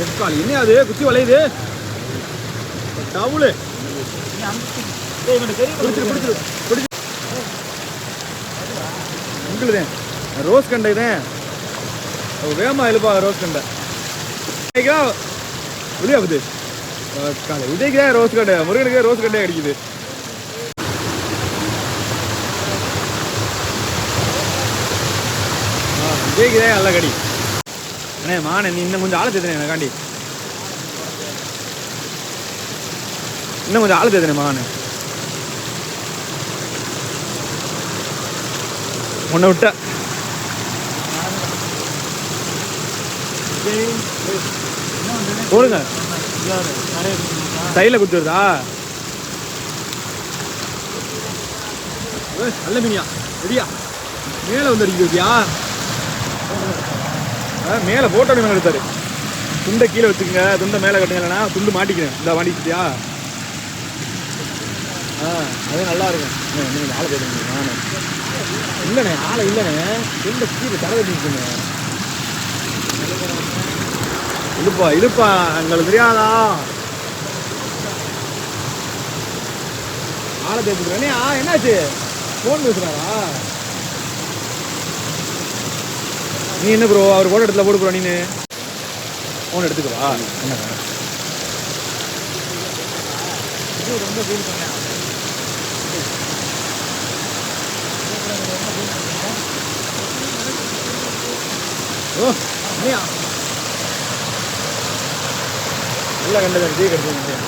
ரெட்கால் என்ன அது? குச்சி வளையுது. டவுலு. உங்களுதே. ரோஸ் கண்டை தான் வேகமா எழுப்பா ரோஸ் கண்டை. காலை விஜய்க்கு தான் ரோஸ் கண்டை. முருகனுக்கு ரோஸ் கண்டே. அடிக்குது. விஜய்க்கு தான் நல்ல கடி. அண்ணே மானே நீ இன்னும் கொஞ்சம் ஆளை தேத்துனே எனக்காண்டி. இன்னும் கொஞ்சம் ஆளை தேத்துனே மானே. உன்னை விட்ட. போடுங்க. தையில குத்துருதா ஏய், நல்ல மீனியா. ரெடியா. மேலே வந்து அடிக்குதியா மேலே போட்டோ மேலே எடுத்தாரு. துண்டை கீழே வச்சுக்கங்க. துண்டை மேலே கட்டுங்களா துண்டு மாட்டிக்கிறேன் இந்த மாட்டிக்கிட்டியா ஆ அது நல்லா இருக்கும். நீங்கள் ஆளை போடுங்க நானே இல்லைண்ணே ஆளை இல்லைண்ணே. துண்டை கீழே தர வச்சுக்கோங்க இழுப்பா இழுப்பா. எங்களுக்கு தெரியாதா? ஆளை தேர்த்துக்கிறேனே ஆ என்னாச்சு? ஃபோன் பேசுகிறாரா நீ என்ன ப்ரோ அவர் போட இடத்துல போடு ப்ரோ நீ ஃபோன் எடுத்துக்கவா என்ன ரொம்ப ஃபீல் பண்ணேன் ஓ நல்லா கண்டது டீ கிடைச்சது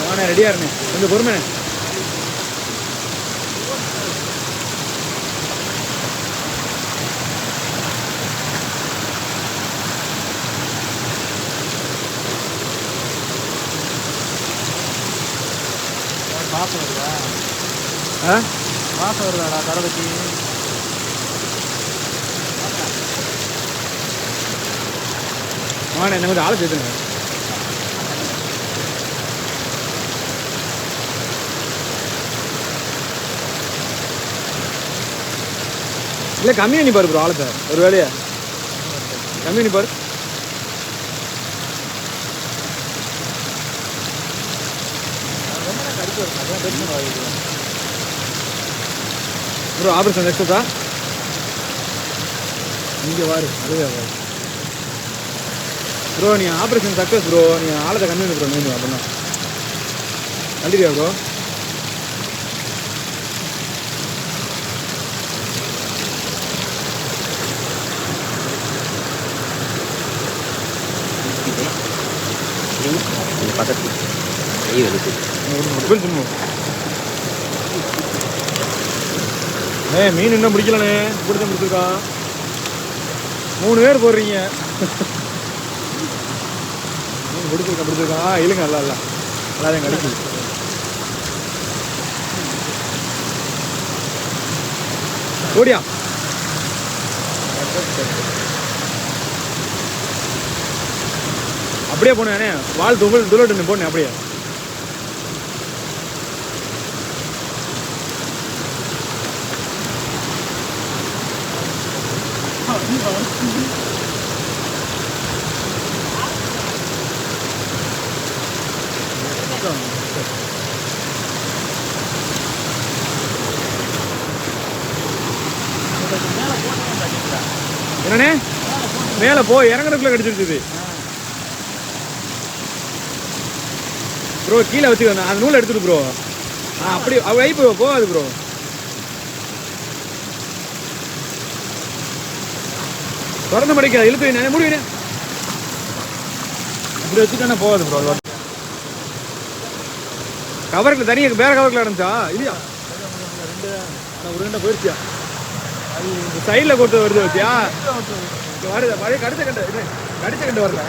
நானே ரெடியாக இருந்தேன் கொஞ்சம் பொறுமைண்ணே மாசம் வருதா? ஆ? மாசம் வருதாடா தடவைக்கு வாணே என்ன கொஞ்சம் ஆளை சேர்த்துங்க இல்லை கம்மி பண்ணி பாரு ப்ரோ ஆளத்தை ஒரு வேலையா? கம்மி பண்ணி பாரு. ப்ரோ ஆபரேஷன் நெக்ஸ்ட் இங்கே வாரு அதுவே வாரு. ப்ரோ நீ ஆப்ரேஷன் சக்ஸஸ் ப்ரோ நீ ஆளத்தை கம்மி ப்ரோ நீங்கள் அப்படின்னா. நன்றியா ப்ரோ பக்கத்து கை வலிக்குது ஏ மீன் இன்னும் பிடிக்கலண்ணே. பிடிச்ச பிடிச்சிருக்கான் மூணு பேர் போடுறீங்க. மீன் பிடிச்சிருக்கா பிடிச்சிருக்கான் ஆ இல்லைங்க நல்லா இல்லை நல்லா தான் கிடைக்குது ஓடியா அப்படியே போனேன் வால் துகள் துளட்டுன்னு போனேன் அப்படியே. என்னண்ணே? மேலே போ இறங்குறதுக்குள்ள கடிச்சிருக்குது ப்ரோ கீழே வச்சுக்கோ அந்த நூலை எடுத்துட்டு ப்ரோ ஆ அப்படி அவ வைப்பு போகாது ப்ரோ திறந்த மடிக்க இழுத்து நான் முடிவு இப்படி வச்சுட்டா போகாது ப்ரோ கவருக்கு தனியாக வேற கவரில் இருந்துச்சா? இல்லையா? ஒரு ரெண்டை போயிடுச்சியா அது இந்த சைடில் கொடுத்து வருது வச்சியா வருது. பழைய கடிச்ச கண்டை இது கடிச்ச கண்டை வரல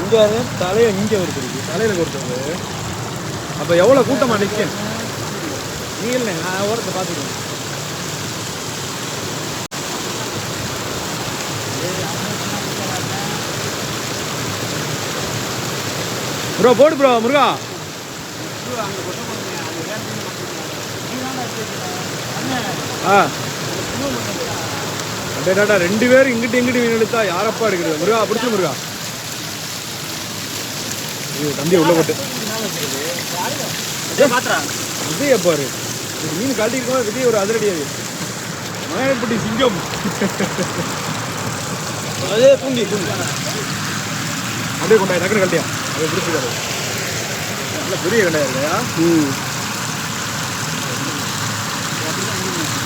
இங்கே வருது தலையை இங்கே வருது. தலையில கொடுத்தது அப்போ எவ்வளோ கூட்டமாக நிற்கும் நீ இல்லை நான் ஓரத்தை பார்த்துக்கணும் ப்ரோ போடு ப்ரோ முருகா. ஆ. அடேடாடா ரெண்டு பேரும் இங்கிட்டு இங்கிட்டு மீன் எடுத்தா யாரப்பா எடுக்கிறது முருகா பிடிச்சு முருகா. ஐயோ தம்பி உள்ள போட்டு. விஜய பாரு. மீன் கழட்டி இருக்கோம் விஜய் ஒரு அதிரடியாது மலையாளப்பட்டி சிங்கம். அதே தூங்கி தூங்கி அப்படியே கொண்டாய் டக்குனு கழட்டியா. அதை பிடிச்சிக்காரு நல்ல பெரிய இல்லையா?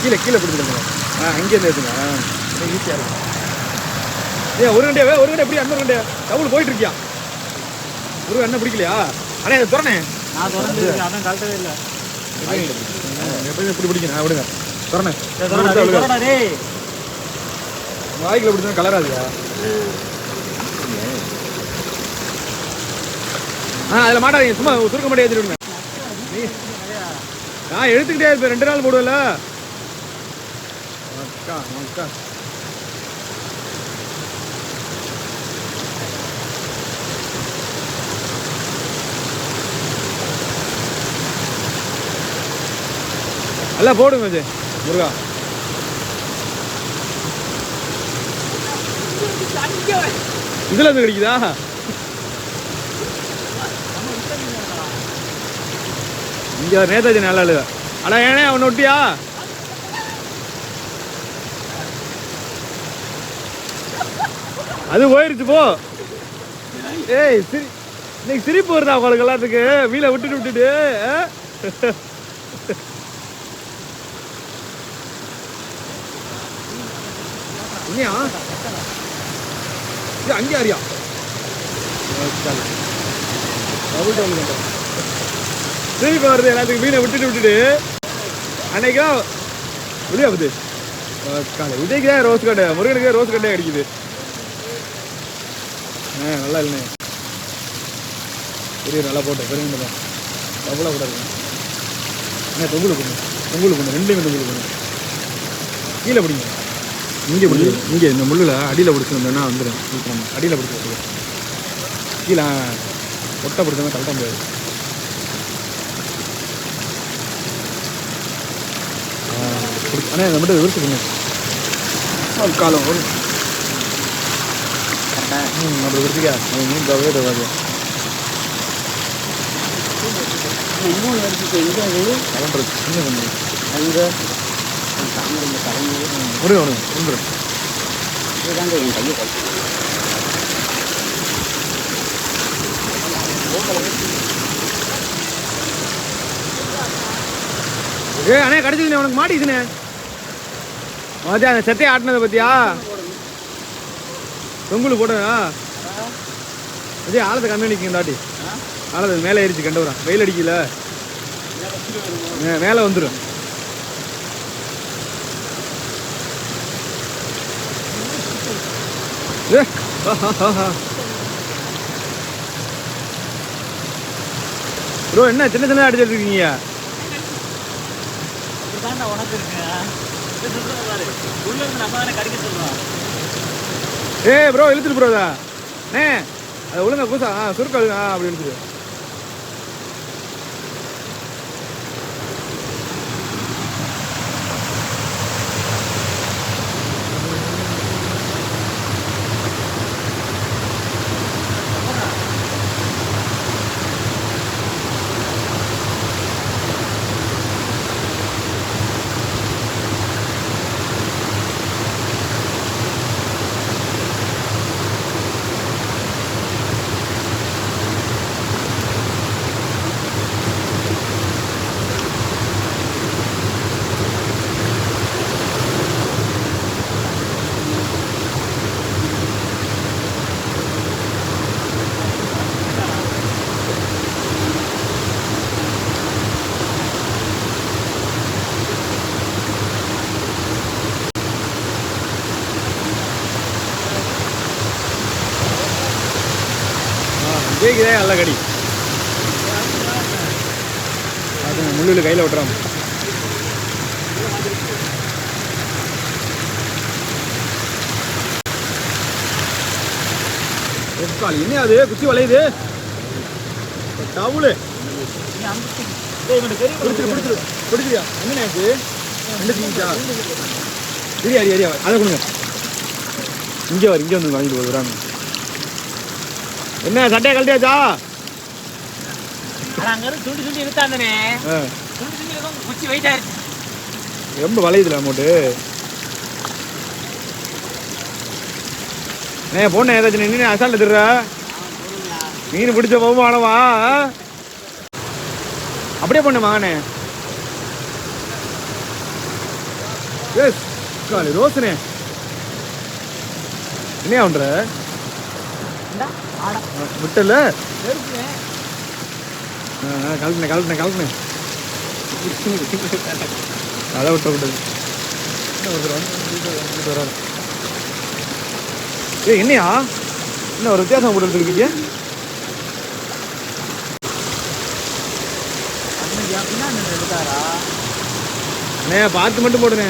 கீழே கீழே பிடிச்சிருங்க ஆ அங்கேருந்து எடுத்துங்க. ஈஸியாக இருக்கும். ஏ ஒரு கண்டையாவே ஒரு கண்டை எப்படி இன்னொரு கண்டையா டபுள் போயிட்டு இருக்கியா ஒரு கண்ணை பிடிக்கலையா? அண்ணே அதை திறனே. நான் தொடர்ந்து அதான் கழட்டவே இல்லை. எப்பயுமே இப்படி பிடிக்கணும் விடுங்க. திறனே. வாய்க்குள்ள பிடிச்சா கலராதுயா? ஆ அதில் மாட்டாதீங்க சும்மா சுருக்க மாட்டே ஏற்றிடுங்க நான் எடுத்துக்கிட்டே இருப்பேன் ரெண்டு நாள் போடுவல அக்கா அக்கா நல்லா போடுங்க இது முருகா. இதுல இருந்து கிடைக்குதா? இங்கே நேதாஜி நல்லா ஆளு அடா ஏனே அவனை ஒட்டியா அது போயிருச்சு போ. ஏய் சிரி இன்னைக்கு சிரிப்பு வருதா உங்களுக்கு எல்லாத்துக்கு? வீலை விட்டுட்டு விட்டுட்டு ஆ? இனியா? அங்கே அறியா டபுள் திருப்பி வருது எல்லாத்துக்கும் மீனை விட்டுட்டு விட்டுட்டு. அன்னைக்கா வெளியே வருது காலை. விஜய்க்கு தான் ரோஸ் கட்டை முருகனுக்கு தான் ரோஸ் கட்டை அடிக்குது ஆ நல்லா இல்லைண்ணே. பெரிய நல்லா போட்டேன். பெரிய தான் டபுளாக கூடாது அண்ணே தொங்குல பண்ணு தொங்குல பண்ணு ரெண்டுமே தொங்குல பண்ணு கீழே பிடிங்க. இங்கே பிடிங்க. இங்கே இந்த முள்ளில் அடியில் பிடிச்சிருந்தோன்னா வந்துடும். அடியில் பிடிச்சி கீழே ஒட்டை பிடிச்சவங்க கரெக்டாக முடியாது அண்ணா இதை மட்டும் விரிச்சு பண்ணு ஒரு காலம் ஒரு ம் அப்படி விரிச்சிக்கா மீன் தவிர தவாது ஒரு ஒன்று ஒன்று ஏ அண்ணே கிடைச்சதுண்ணே உனக்கு மாட்டிக்குதுண்ணே. மதியம் அந்த செத்தையை ஆட்டினதை பத்தியா? தொங்குலு போட்டதா? அதே ஆழத்தை கம்மி அடிக்கும் தாட்டி. ஆழத்தை மேலே ஏறிச்சு கண்டு வரான் வெயில் அடிக்கல மேலே வந்துடும் ஏ ப்ரோ என்ன சின்ன சின்ன அடிச்சிட்டு இருக்கீங்க? உனக்கு இருக்கு. ஏ ப்ரோ இழுத்துட்டு ப்ரோதா அது ஒழுங்கா கூசா ஆ அப்படி அப்படின்னு ஆ நல்ல கடி. அது முள்ளில் கையில் விட்டுறாம என்ன அது? குச்சி வளையுது. டவுலு. நீ என்ன ஆச்சு ரெண்டு அதை கொடுங்க. இங்கே வர இங்கே வந்து வாங்கிட்டு போகிறாங்க குச்சி வெயிட் ஆயிருச்சு. ரொம்ப வளையுதுல அமௌண்ட்டு? ஏ பொண்ணு ஏதாச்சும் நின்று அசால்ட்டு திருற மீன் பிடிச்ச பகுமானவா அப்படியே பண்ணு மகனே. எஸ் ரோசனே என்னையா பண்ற. விட்டல. கலட்டினேன் கலட்டினேன் கலட்டினேன் அதை விட்ட விட்டது. ஏய் என்னையா? என்ன ஒரு வித்தியாசம் போட்டு? அண்ணே பார்த்து மட்டும் போடுனே.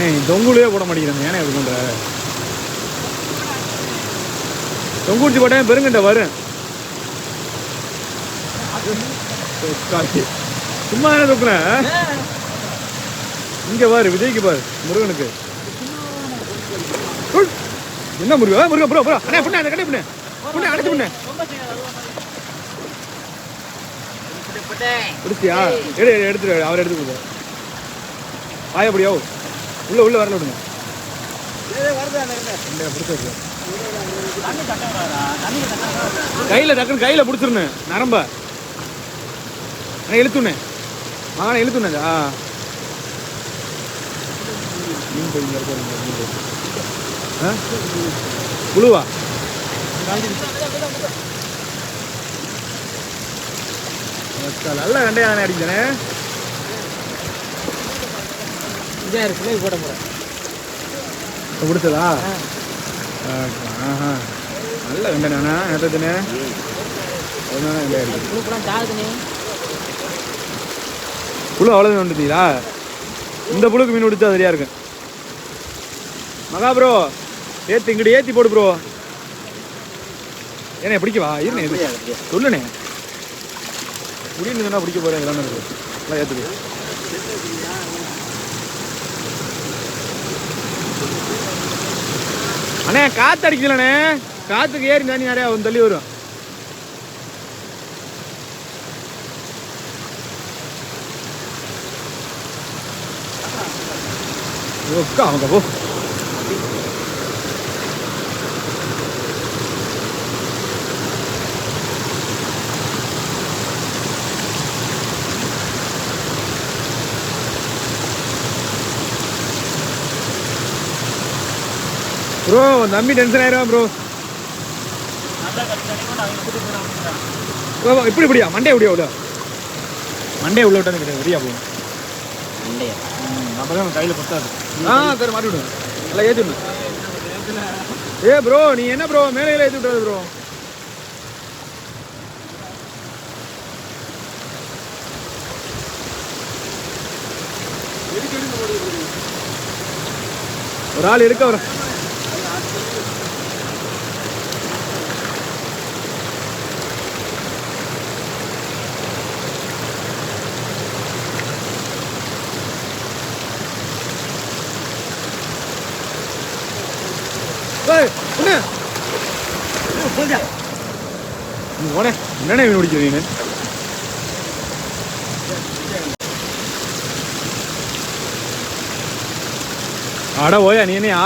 அண்ணே தொங்குலே போட மாட்டேங்கிறேன் ஏன்னா எப்படி பண்ற? தொங்குடிச்சு போட்டேன் பெருங்கண்ட வரும். சும்மா என்ன தொக்குறேன் இங்க பாரு விஜய்க்கு பாரு முருகனுக்கு. என்ன முருகா? முருகா ப்ரோ ப்ரோ அண்ணே புண்ணே அந்த கடை புண்ணே. புண்ணே அடைச்சு புண்ணே. பிடிச்சியா? எடு எடு, எடுத்துரு அவர் எடுத்து கொடுங்க வாய அப்படியோ உள்ள உள்ள வரல விடுங்க. இந்த கையில டக்குன்னு கையில பிடிச்சிருண்ணே நரம்ப. அண்ணே இழுத்துண்ணே மகனை இழுத்துண்ணே ஆ. மீன் போய் ஆ? புழுவா? நல்ல கண்டையான அடிக்கிறேனே இருக்குல்ல, இது போட. இப்போ பிடிச்சதா ஆஹா. நல்ல கண்டனாண்ணா நேரத்துனே. புழு அவ்வளோதான் வந்துட்டீங்களா? இந்த புழுக்கு மீன் பிடிச்சா சரியா இருக்கு மகா ப்ரோ ஏத்தி இங்கிட்டு ஏத்தி போடு ப்ரோ ஏண்ணே பிடிக்கவா? இருண்ணே இது சொல்லுண்ணே முடியுதுன்னா பிடிக்க போறேன் இதெல்லாம் இருக்கு. எல்லாம் ஏத்துக்கு. அண்ணே காத்து அடிக்கலண்ணே காத்துக்கு ஏறி தண்ணி நிறையா வந்து தள்ளி வரும் உட்கா அவங்க போ. ப்ரோ நம்பி டென்ஷன் ஆயிரும் ப்ரோ நல்லா இப்படி இப்படியா? மண்டே இப்படியா உள்ள மண்டே உள்ள விட்டானு கிடையாது. வெளியா போகும். இல்லையா அப்பதான் கையில பத்தாது. ஆ சரி மாட்டி விடுங்க எல்லாம் ஏத்தி விடுங்க ஏ ப்ரோ நீ என்ன ப்ரோ மேலே ஏத்தி விட்டாது ப்ரோ ஒரு ஆள் எடுக்க வர ஏய் என்ன ஓனே என்னண்ணே மீன் பிடிக்கிறீங்க அட ஓயா நீ என்னையா?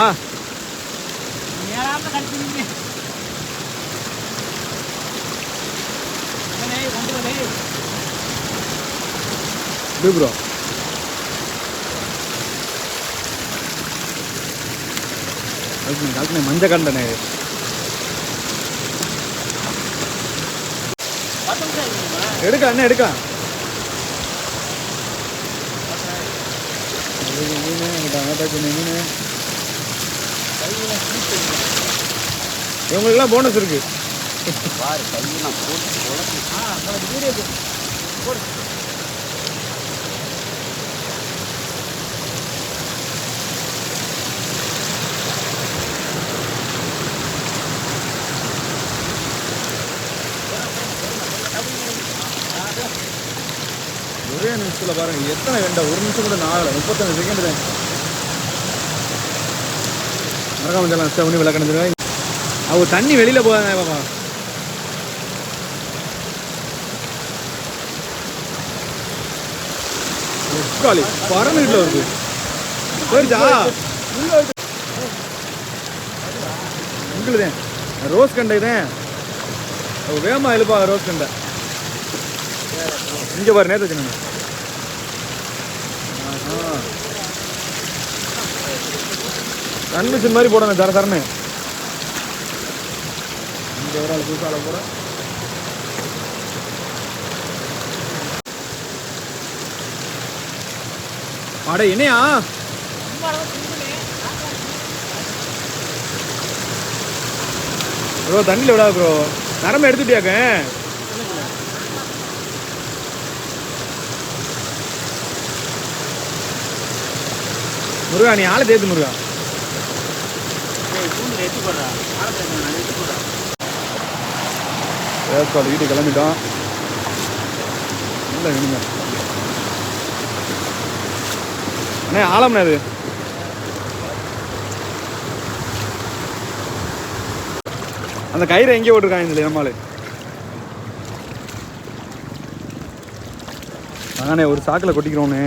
ப்ரோ மஞ்ச கண்டனே பத்து நிமிஷம் இருக்குங்களா? எடுக்க அண்ணே எடுக்க மீன் இவங்களுக்குலாம் போனஸ் இருக்கு. பாரு கையெல்லாம் போட்டு உடச்சி. ஒரே நிமிஷத்தில் பாருங்க எத்தனை வேண்டாம் ஒரு நிமிஷம் கூட நாகலை முப்பத்தஞ்சு செகண்ட் தான். மறக்காம சொல்லலாம் செவனி ஒன்று விளக்கணும் அவங்க தண்ணி வெளியில போகாத பாப்பா. முக்காலி பறந்துகிட்டு வருது. போயிடுச்சா? உங்களுதேன் ரோஸ் கண்டை தான் வேகமா எழுப்பாங்க ரோஸ் கண்டை. இங்க பாரு நேற்று வச்சுக்கணும் கன்வென்ஷன் மாதிரி போடணும் தர தரன்னு. இங்க ஒரு ஆள் புதுசால போட அட என்னையா? ப்ரோ தண்ணியில் விடாது ப்ரோ. நரம்பு எடுத்துட்டியாக்க முருகா நீ ஆளை தேத்து முருகா. ஏய் தூண்டு வீட்டுக்கு கிளம்பிட்டோம். இல்லை வேணுங்க அண்ணே ஆழம்ண்ணே அது அந்த கயிறை எங்கே போட்டிருக்காங்க இந்த நம்மளு அண்ணே ஒரு சாக்கில் கொட்டிக்கிறோன்னு